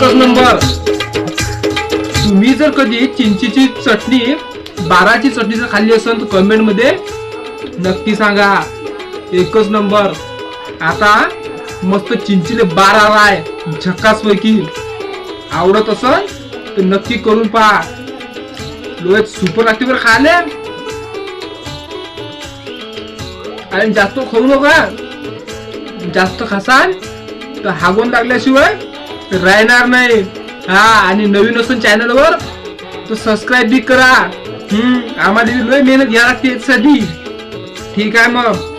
Number. तुम्ही जर कधी चिंचीची चटणी बाराची चटणी जर खाल्ली असेल तर कमेंटमध्ये नक्की सांगा. एकच नंबर. आता मस्त चिंचीले बारा राय झकास पैकी आवडत असेल तर नक्की करून पहा. लोक सुपर ऍक्टिव्ह खाले आणि जास्त खाऊ नका. जास्त खासाल तर हागून लागल्याशिवाय राहणार नाही. हा आणि नवीन असून चॅनलवर तर सबस्क्राईब बी करा. हम्म आम्हाला लय मेहनत घ्या लागते ठीक आहे मग.